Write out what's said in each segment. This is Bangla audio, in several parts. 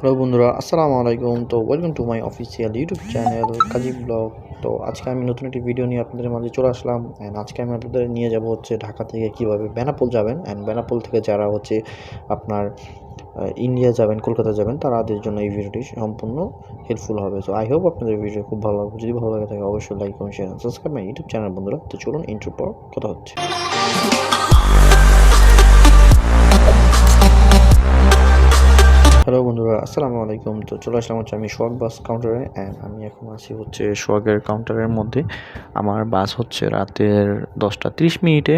হ্যালো বন্ধুরা, আসসালামু আলাইকুম। তো welcome to my official YouTube channel Kazi vlog তো আজকে আমি নতুন একটি ভিডিও নিয়ে আপনাদের মাঝে চলে আসলাম। অ্যান্ড আজকে আমি আপনাদের নিয়ে যাব হচ্ছে ঢাকা থেকে কীভাবে বেনাপোল যাবেন। অ্যান্ড বেনাপোল থেকে যারা হচ্ছে আপনার ইন্ডিয়া যাবেন, কলকাতা যাবেন তাদের জন্য এই ভিডিওটি সম্পূর্ণ হেল্পফুল হবে। তো আই হোপ আপনাদের ভিডিও খুব ভালো লাগবে। যদি ভালো লাগে থাকে, অবশ্যই like comment share subscribe my YouTube channel বন্ধুরা। তো চলুন ইন্টার পর কথা হচ্ছে। হ্যালো বন্ধুরা, আসসালামু আলাইকুম। তো চলে আসলাম হচ্ছে আমি সোয়াগ বাস কাউন্টারে অ্যান্ড আমি এখন আছি হচ্ছে সোয়াগের কাউন্টারের মধ্যে। আমার বাস হচ্ছে রাতের দশটা তিরিশ মিনিটে।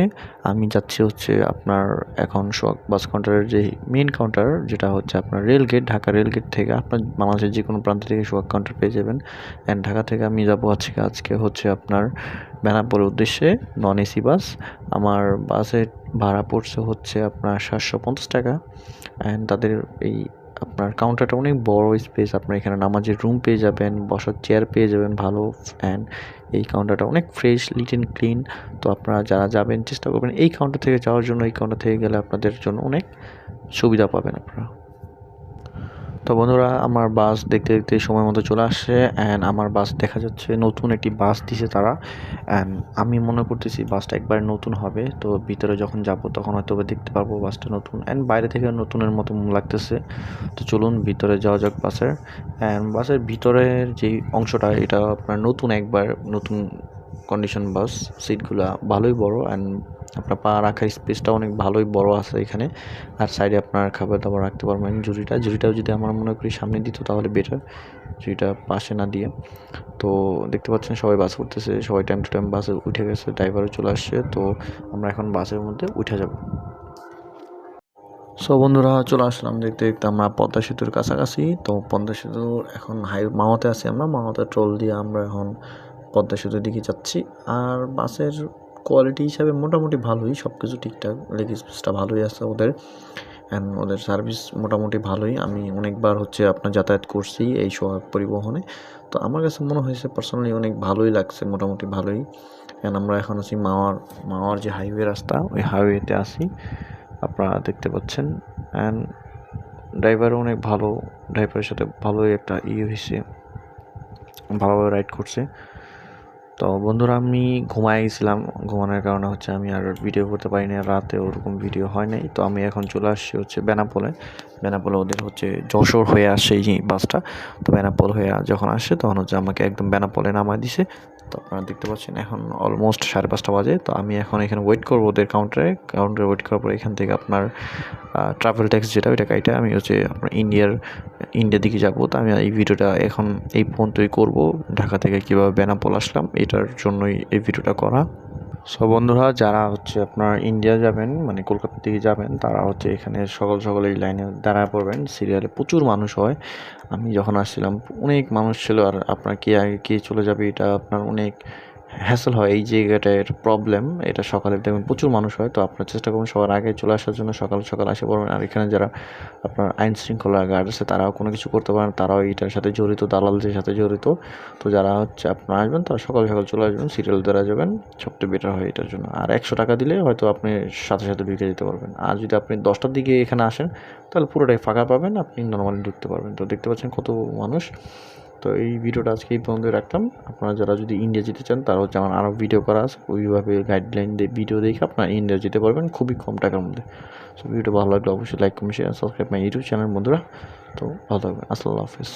আমি যাচ্ছি হচ্ছে আপনার এখন সোয়াগ বাস কাউন্টারের যে মেন কাউন্টার যেটা হচ্ছে আপনার rail gate Dhaka rail gate থেকে আপনার বাংলাদেশের যে কোনো প্রান্ত থেকে সোয়াগ কাউন্টার পেয়ে যাবেন। অ্যান্ড ঢাকা থেকে আমি যাব আজকে আজকে হচ্ছে আপনার বেনাপুরের উদ্দেশ্যে, নন এসি বাস। আমার বাসের ভাড়া পড়ছে হচ্ছে আপনার সাতশো পঞ্চাশ টাকা। অ্যান্ড তাদের এই আপনার কাউন্টারটা অনেক বড় স্পেস আপনার এখানে নামাজের রুম পেয়ে যাবেন, বসার চেয়ার পেয়ে যাবেন ভালো অ্যান্ড এই কাউন্টারটা অনেক ফ্রেশ লিট অ্যান্ড ক্লিন তো আপনারা যারা যাবেন, চেষ্টা করবেন এই কাউন্টার থেকে যাওয়ার জন্য, এই কাউন্টার থেকে গেলে আপনাদের জন্য অনেক সুবিধা পাবেন আপনারা। তো বন্ধুরা, আমার বাস দেখতে দেখতে সময় মতো চলে আসছে অ্যান্ড আমার বাস দেখা যাচ্ছে নতুন একটি বাস দিছে তারা অ্যান্ড আমি মনে করতেছি বাসটা একবার নতুন হবে। তো ভিতরে যখন যাব তখন হয়তো দেখতে পারব বাসটা নতুন অ্যান্ড বাইরে থেকে নতুনের মতো লাগতেছে। তো চলুন ভিতরে যাওয়া যাক বাসের অ্যান্ড বাসের ভিতরের যেই অংশটা এটা আপনার নতুন একবার নতুন কন্ডিশন বাস সিটগুলো ভালোই বড় অ্যান্ড আপনার পা রাখার স্পেসটা অনেক ভালোই বড় আছে এখানে। আর সাইডে আপনার খাবার দাবার রাখতে পারবেন ঝুড়িটা। ঝুড়িটাও যদি আমার মনে করি সামনে দিত তাহলে বেটার ঝুড়িটা পাশে না দিয়ে। তো দেখতে পাচ্ছেন সবাই বাস উঠতেছে, সবাই টাইম টু টাইম বাসে উঠে গেছে ড্রাইভারও চলে আসছে। তো আমরা এখন বাসের মধ্যে উঠে যাব। সো বন্ধুরা, চলে আসলাম দেখতে দেখতে আমরা পদ্মা সেতুর কাছাকাছি। তো পদ্মা সেতু এখন হাই মাওয়াতে আছি আমরা। মাওয়াতে ট্রল দিয়ে আমরা এখন পদ্মা সেতুর দিকে যাচ্ছি। আর বাসের কোয়ালিটি হিসাবে মোটামুটি ভালোই সব কিছু ঠিকঠাক লেগ স্পেসটা ভালোই আছে ওদের। অ্যান্ড ওদের সার্ভিস মোটামুটি ভালোই। আমি অনেকবার হচ্ছে আপনার যাতায়াত করছি এই সোহাগ পরিবহনে। তো আমার কাছে মনে হয়েছে পার্সোনালি অনেক ভালোই লাগছে, মোটামুটি ভালোই। অ্যান্ড আমরা এখন আছি মাওয়ার মাওয়ার যে হাইওয়ে রাস্তা, ওই হাইওয়েতে আছি। আপনারা দেখতে পাচ্ছেন। অ্যান্ড ড্রাইভারও অনেক ভালো। ড্রাইভারের সাথে ভালোই একটা ইয়ে হয়েছে। ভালোভাবে রাইড করছে। তো বন্ধুরা আমি ঘুমাই গেছিলাম ঘুমানোর কারণে হচ্ছে আমি আর ভিডিও করতে পারি না রাতে ওরকম ভিডিও হয় নাই। তো আমি এখন চলে আসছি হচ্ছে বেনাপোলে। বেনাপোলে ওদের হচ্ছে যশোর হয়ে আসে এই বাসটা। তো বেনাপোল হয়ে যখন আসে তখন হচ্ছে আমাকে একদম বেনাপোলে নামায় দিছে। তো আপনারা দেখতে পাচ্ছেন এখন অলমোস্ট সাড়ে পাঁচটা বাজে, তো আমি এখন এখানে ওয়েট করব ওদের কাউন্টারে কাউন্টারে ওয়েট করার পর এখান থেকে আপনার ট্রাভেল ট্যাক্স যেটা, ওইটা কাইটা আমি হচ্ছে আপনার ইন্ডিয়ার ইন্ডিয়ার দিকে যাব। তো আমি এই ভিডিওটা এখন এই পর্যন্তই করব। ঢাকা থেকে কীভাবে বেনাপোল আসলাম, এটার জন্যই এই ভিডিওটা করা। সব বন্ধুরা, যারা হচ্ছে আপনার ইন্ডিয়া যাবেন মানে কলকাতা দিকে যাবেন, তারা হচ্ছে এখানে সকল সকাল এই লাইনে দাঁড়ায় পড়বেন। সিরিয়ালে প্রচুর মানুষ হয়। আমি যখন আসছিলাম, অনেক মানুষ ছিল আর আপনার কে আগে কে চলে যাবে এটা আপনার অনেক হ্যাসেল হয় এই জায়গাটার প্রবলেম এটা সকালে দেখবেন প্রচুর মানুষ হয়, তো আপনার চেষ্টা করুন সবার আগে চলে আসার জন্য সকাল সকাল আসে পড়বেন। আর এখানে যারা আপনার আইন শৃঙ্খলা গার্ড আছে, তারাও কোনো কিছু করতে পারেন তারাও এইটার সাথে জড়িত দালালদের সাথে জড়িত। তো যারা হচ্ছে আপনার আসবেন, তারা সকাল সকাল চলে আসবেন সিরিয়াল দ্বারা যাবেন, সবচেয়ে বেটার হয় এটার জন্য। আর একশো টাকা দিলে হয়তো আপনি সাথে সাথে ঢুকে যেতে পারবেন। আর যদি আপনি দশটার দিকে এখানে আসেন, তাহলে পুরোটাই ফাঁকা পাবেন, আপনি নর্মালি ঢুকতে পারবেন। তো দেখতে পাচ্ছেন কত মানুষ। তো এই ভিডিওটা আজকে এই পর্যন্ত রাখলাম আপনারা যারা যদি ইন্ডিয়া যেতে চান, তারা হচ্ছে আমার আরও ভিডিও করা আছে। ওইভাবে গাইডলাইন দিয়ে ভিডিও দেখে আপনারা ইন্ডিয়া যেতে পারবেন খুবই কম টাকার মধ্যে। সো ভিডিওটা ভালো লাগলে অবশ্যই like comment share subscribe my YouTube channel বন্ধুরা। তো ভালো থাকবেন। আসসালামু হাফিজ